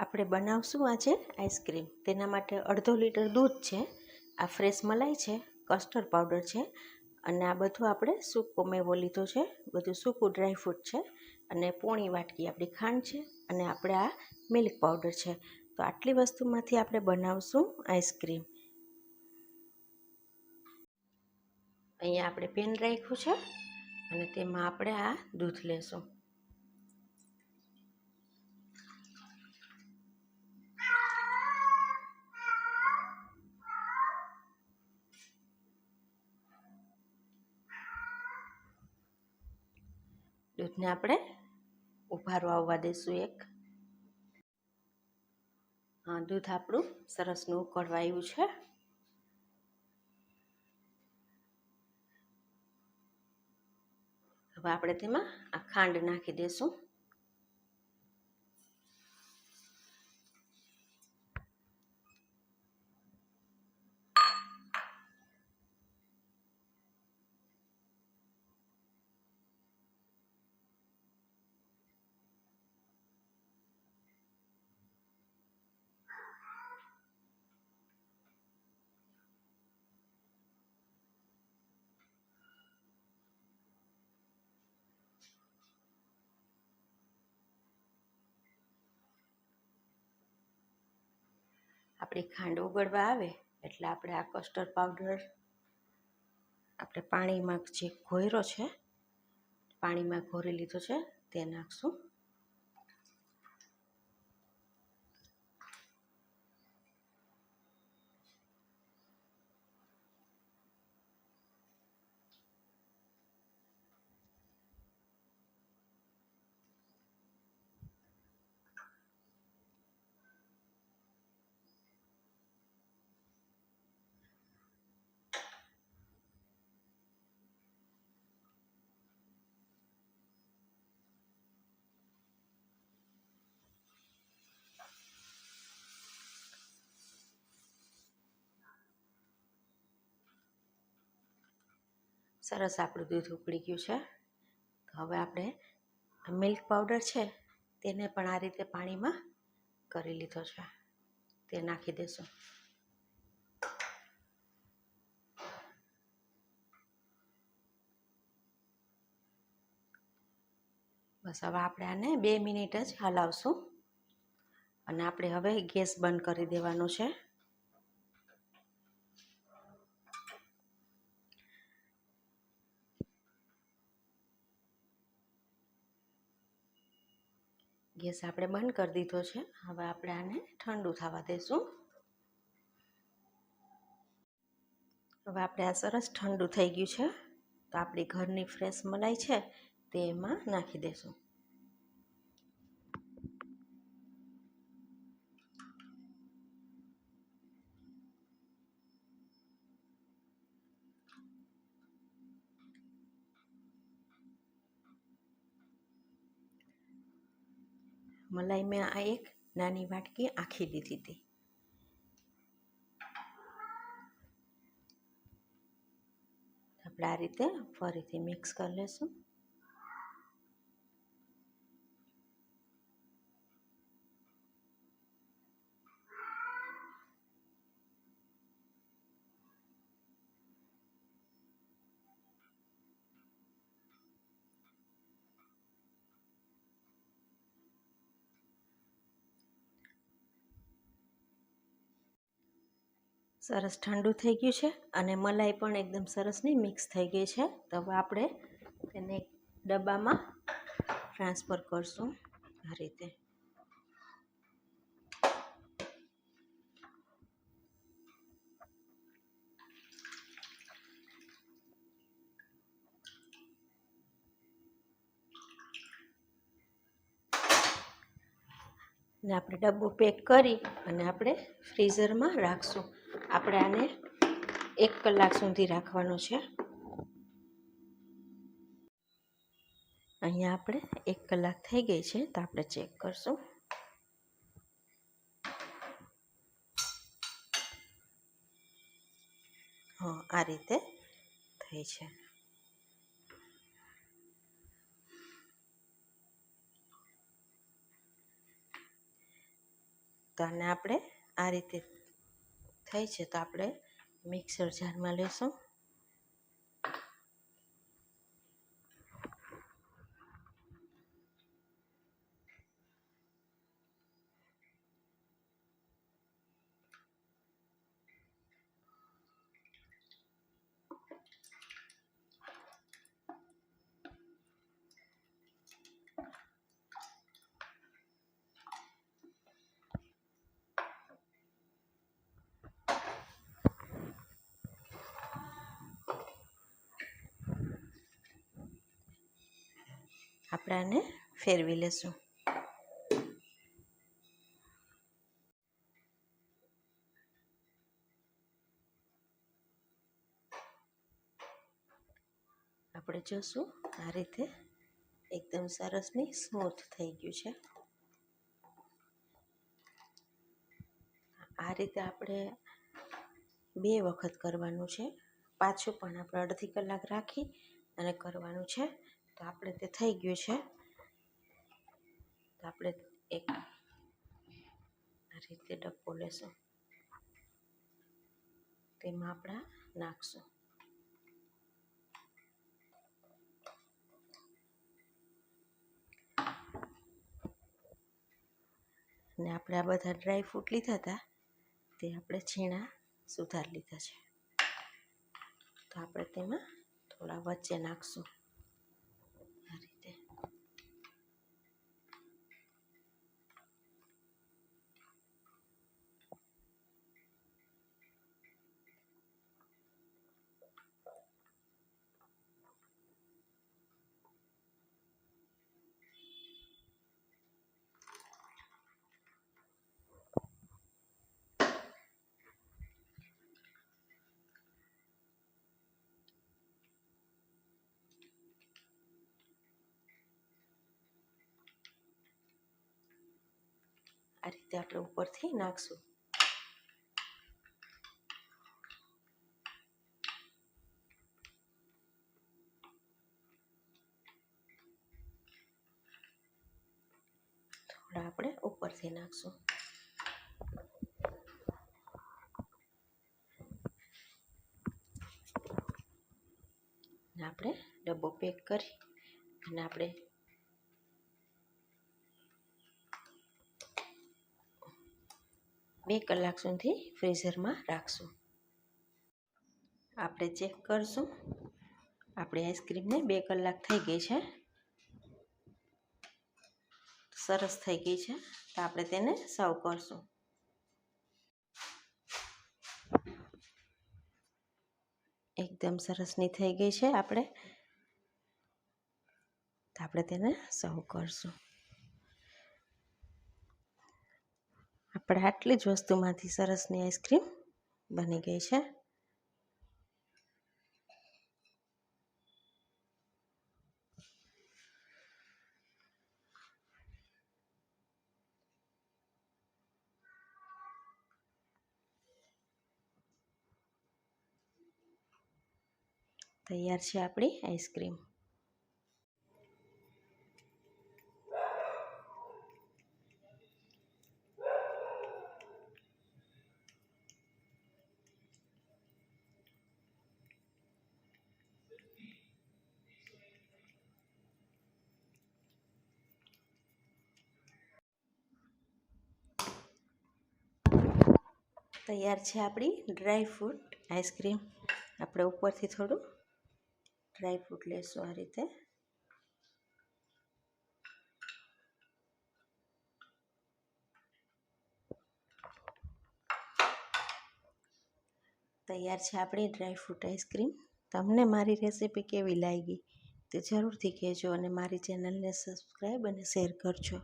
આપણે બનાવશું આજે આઈસ્ક્રીમ. તેના માટે અડધો લીટર દૂધ છે, આ ફ્રેશ મલાઈ છે, કસ્ટર્ડ પાવડર છે અને આ બધું આપણે સૂકો મેવો લીધો છે, બધું સૂકું ડ્રાયફ્રૂટ છે અને પોણી વાટકી આપણી ખાંડ છે અને આપણે આ મિલ્ક પાવડર છે. તો આટલી વસ્તુમાંથી આપણે બનાવશું આઈસ્ક્રીમ. અહીંયા આપણે પેન રાખ્યું છે અને તેમાં આપણે આ દૂધ લેશું. દૂધને આપણે ઉભારો આવવા દઈશું એક. હા, દૂધ આપણું સરસનું ઉકળવા આવ્યું છે. હવે આપણે તેમાં આ ખાંડ નાખી દઈશું આપણી ખાંડ ઓગળવા આવે, એટલે આપણે આ કસ્ટર્ડ પાવડર આપણે પાણીમાં જે ઘોયરો છે, પાણીમાં ઘોરી લીધો છે, તે નાખશું. સરસ આપણું દૂધ ઉકળી ગયું છે. તો હવે આપણે મિલ્ક પાવડર છે તેને પણ આ રીતે પાણીમાં કરી લીધો છે. તે નાખી દઈશું બસ હવે આપણે આને બે મિનિટ જ હલાવશું. અને આપણે હવે ગેસ બંધ કરી દેવાનો છે. ગેસ આપણે બંધ કરી દીધો છે. હવે આપણે આને ઠંડુ થવા દઈશું હવે આપણે આ સરસ ઠંડુ થઈ ગયું છે. તો આપણી ઘરની ફ્રેશ મલાઈ છે તે એમાં નાખી દઈશું મલાઈ મેં આ એક નાની વાટકી આખી લીધી હતી. આપણે આ રીતે ફરીથી મિક્સ કરી લઈશું સરસ ઠંડુ થઈ ગયું છે અને મલાઈ પણ એકદમ સરસની મિક્સ થઈ ગઈ છે. તો હવે આપણે તેને ડબ્બામાં ટ્રાન્સફર કરશું આ રીતે. ને આપણે ડબ્બો પેક કરી અને આપણે ફ્રીઝરમાં રાખશું. આપણે આને એક કલાક સુધી રાખવાનું છે. અહીંયા આપણે એક કલાક થઈ ગઈ છે, તો આપણે ચેક કરશું. હા, આ રીતે થઈ છે. તો આને આપણે આ રીતે થઈ છે તો આપણે મિક્સર જારમાં લેશું. આપણે ફેરવી લેશું. આપણે જોશું આ રીતે એકદમ સરસની સ્મૂથ થઈ ગયું છે. આ રીતે આપણે બે વખત કરવાનું છે. પાછું પણ આપણે અડધી કલાક રાખી અને કરવાનું છે. તો આપણે તે થઈ ગયું છે. તો આપણે એક રીતે ડબ્બો લેશું. તેમાં આપણે નાખશું. ને આપણે આ બધા ડ્રાય ફ્રૂટ લીધા હતા. તે આપણે છીણા સુધાર લીધા છે. તો આપણે તેમાં થોડા વચ્ચે નાખશું આ રીતે આ રીતે આપણે ઉપરથી નાખશું. થોડા આપણે ઉપરથી નાખશું. આપણે ડબ્બો પેક કરી અને આપણે બે કલાક સુધી ફ્રીઝરમાં રાખશું. આપણે ચેક કરશું. આપણી આઈસ્ક્રીમને બે કલાક થઈ ગઈ છે. સરસ થઈ ગઈ છે. તો આપણે તેને સર્વ કરશું. એકદમ સરસની થઈ ગઈ છે આપણે. તો આપણે તેને સર્વ કરશું. આપણે આટલી જ વસ્તુમાંથી સરસની આઈસ્ક્રીમ બની ગઈ છે. તૈયાર છે આપણી આઈસ્ક્રીમ. તૈયાર છે આપણી ડ્રાય ફ્રૂટ આઈસ્ક્રીમ. આપણે ઉપરથી થોડું ડ્રાય ફ્રૂટ લેશું આ રીતે. તૈયાર છે આપણી ડ્રાય ફ્રૂટ આઈસ્ક્રીમ. તમને મારી રેસીપી કેવી લાગી તે જરૂરથી કહેજો અને મારી ચેનલને સબસ્ક્રાઈબ અને શેર કરજો.